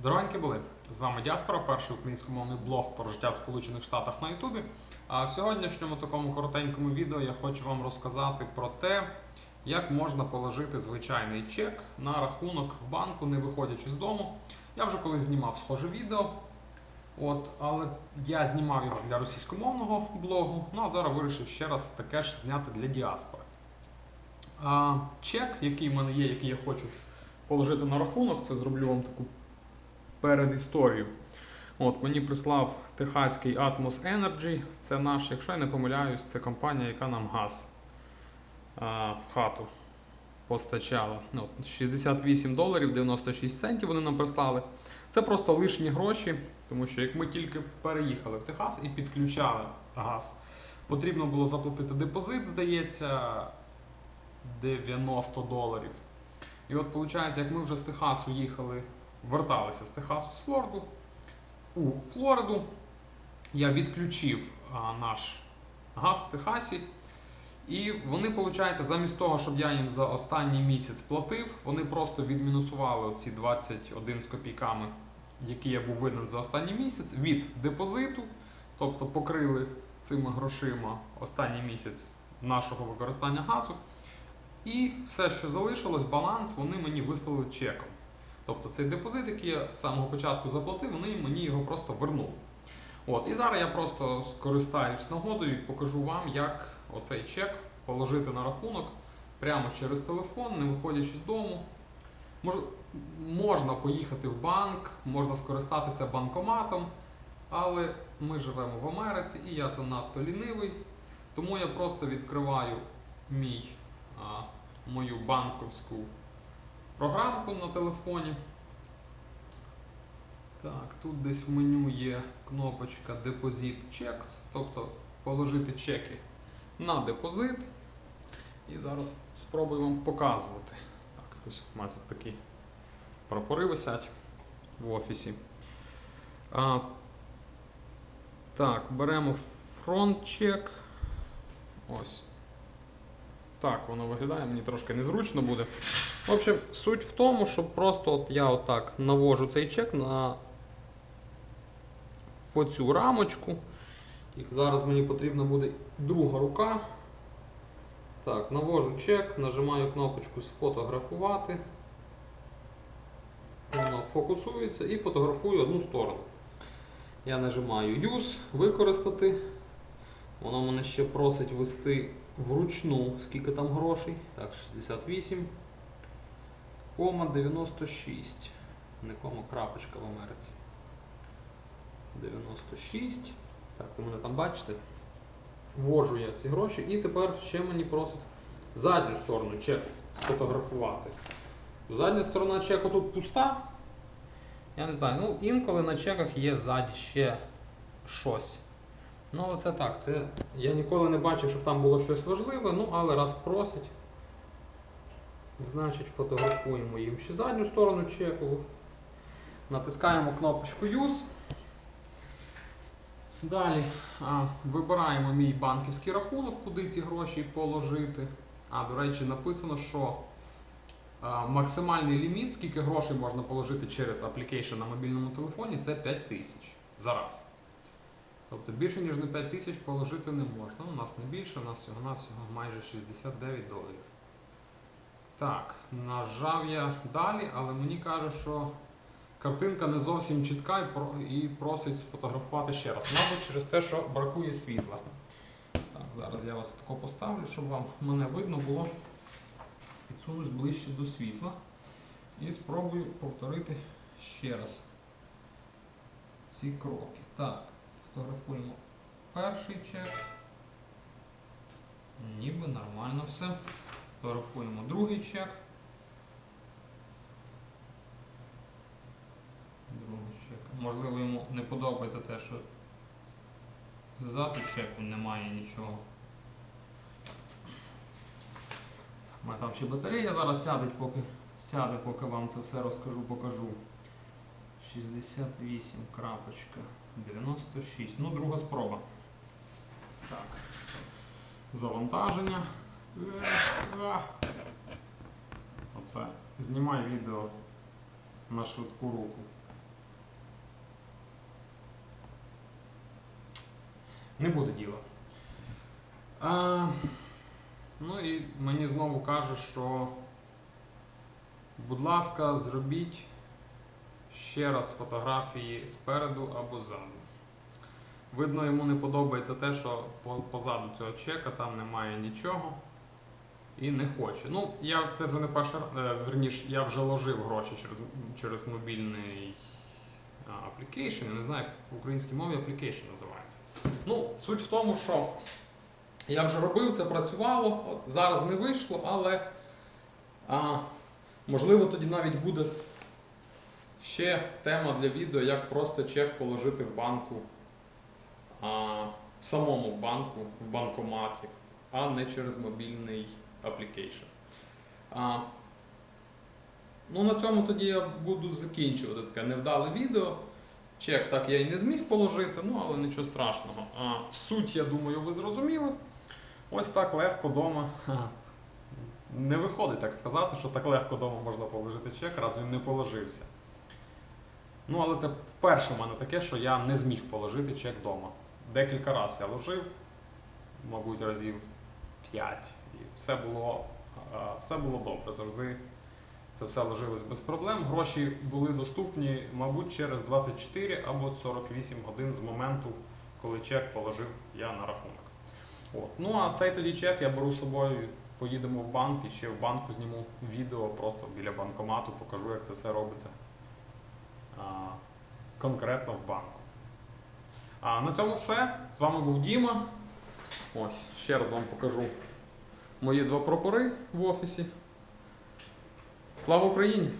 Здоровенькі були! З вами Діаспора, перший українськомовний блог про життя в Сполучених Штатах на Ютубі. А в сьогоднішньому такому коротенькому відео я хочу вам розказати про те, як можна положити звичайний чек на рахунок в банку, не виходячи з дому. Я вже колись знімав схоже відео, от, але я знімав його для російськомовного блогу, ну а зараз вирішив ще раз таке ж зняти для діаспори. А, чек, який в мене є, який я хочу положити на рахунок, це зроблю вам таку перед історію. От, мені прислав техаський Atmos Energy. Це наш, якщо я не помиляюсь, це компанія, яка нам газ а, в хату постачала. От, 68 доларів 96 центів вони нам прислали. Це просто лишні гроші, тому що як ми тільки переїхали в Техас і підключали газ, потрібно було заплатити депозит, здається, 90 доларів. І от виходить, як ми вже з Техасу їхали верталися з Техасу з Флориду. У Флориду я відключив наш газ в Техасі. І вони, виходить, замість того, щоб я їм за останній місяць платив, вони просто відмінусували ці 21 з копійками, які я був винен за останній місяць, від депозиту, тобто покрили цими грошима останній місяць нашого використання газу. І все, що залишилось, баланс, вони мені вислали чеком. Тобто цей депозит, який я з самого початку заплатив, вони мені його просто вернули. От, і зараз я просто скористаюсь нагодою і покажу вам, як оцей чек положити на рахунок прямо через телефон, не виходячи з дому. Мож, можна поїхати в банк, можна скористатися банкоматом, але ми живемо в Америці і я занадто лінивий, тому я просто відкриваю мій, а, мою банковську програмку на телефоні. Так, тут десь в меню є кнопочка Deposit Checks, тобто положити чеки на депозит. І зараз спробую вам показувати. Так, ось у мене тут такі прапори висять в офісі. А, так, беремо фронт чек. Ось. Так, воно виглядає, мені трошки незручно буде. В общем, суть в тому, що просто от я отак навожу цей чек на оцю рамочку. Тільки зараз мені потрібна буде друга рука. Так, навожу чек, нажимаю кнопочку сфотографувати. Воно фокусується і фотографую одну сторону. Я нажимаю Use, використати. Воно мене ще просить ввести вручну, скільки там грошей. Так, 68. Кома 96. Не кома, крапочка в Америці. 96. Так, ви мене там бачите. Ввожу я ці гроші і тепер ще мені просить задню сторону чек сфотографувати. Задня сторона чеку тут пуста. Я не знаю, ну інколи на чеках є ззаді ще щось. Ну, це так. Це я ніколи не бачив, щоб там було щось важливе, ну але раз просять. Значить, фотографуємо їм ще задню сторону чеку. Натискаємо кнопочку Use. Далі а, вибираємо мій банківський рахунок, куди ці гроші положити. А, до речі, написано, що а, максимальний ліміт, скільки грошей можна положити через аплікейшн на мобільному телефоні, це 5 тисяч за раз. Тобто більше, ніж на 5 тисяч положити не можна. У нас не більше, у нас всього-навсього майже 69 доларів. Так, нажав я далі, але мені каже, що картинка не зовсім чітка і просить сфотографувати ще раз. Мабуть, через те, що бракує світла. Так, зараз я вас тако поставлю, щоб вам мене видно було. Підсунусь ближче до світла. І спробую повторити ще раз ці кроки. Так, фотографуємо перший чек. Ніби нормально все. Фотографуємо другий чек. Другий чек. Можливо, йому не подобається те, що ззаду чеку немає нічого. У мене там ще батарея зараз сяде, поки сяде, поки вам це все розкажу, покажу. 68 крапочка 96. Ну, друга спроба. Так. Завантаження. Оце. Знімай відео на швидку руку. Не буде діла. А, Ну і мені знову каже, що, будь ласка, зробіть ще раз фотографії спереду або ззаду. Видно, йому не подобається те, що позаду цього чека там немає нічого і не хоче. Ну, я це вже не перший раз, е, верніш, я вже ложив гроші через, через мобільний application, я не знаю, в українській мові application називається. Ну, суть в тому, що я вже робив, це працювало, от зараз не вийшло, але а, можливо тоді навіть буде ще тема для відео, як просто чек положити в банку, а, самому банку, в банкоматі, а не через мобільний application. А, ну, на цьому тоді я буду закінчувати таке невдале відео. Чек так я і не зміг положити, ну але нічого страшного. А, суть, я думаю, ви зрозуміли. Ось так легко вдома. Не виходить так сказати, що так легко вдома можна положити чек, раз він не положився. Ну, але це вперше в мене таке, що я не зміг положити чек вдома. Декілька разів я ложив, мабуть, разів 5. І все було, все було добре. Завжди це все ложилось без проблем. Гроші були доступні, мабуть, через 24 або 48 годин з моменту, коли чек положив я на рахунок. От. Ну а цей тоді чек я беру з собою, поїдемо в банк і ще в банку зніму відео просто біля банкомату, покажу, як це все робиться конкретно в банку. А на цьому все. З вами був Діма. Ось, ще раз вам покажу мої два прапори в офісі. Слава Україні!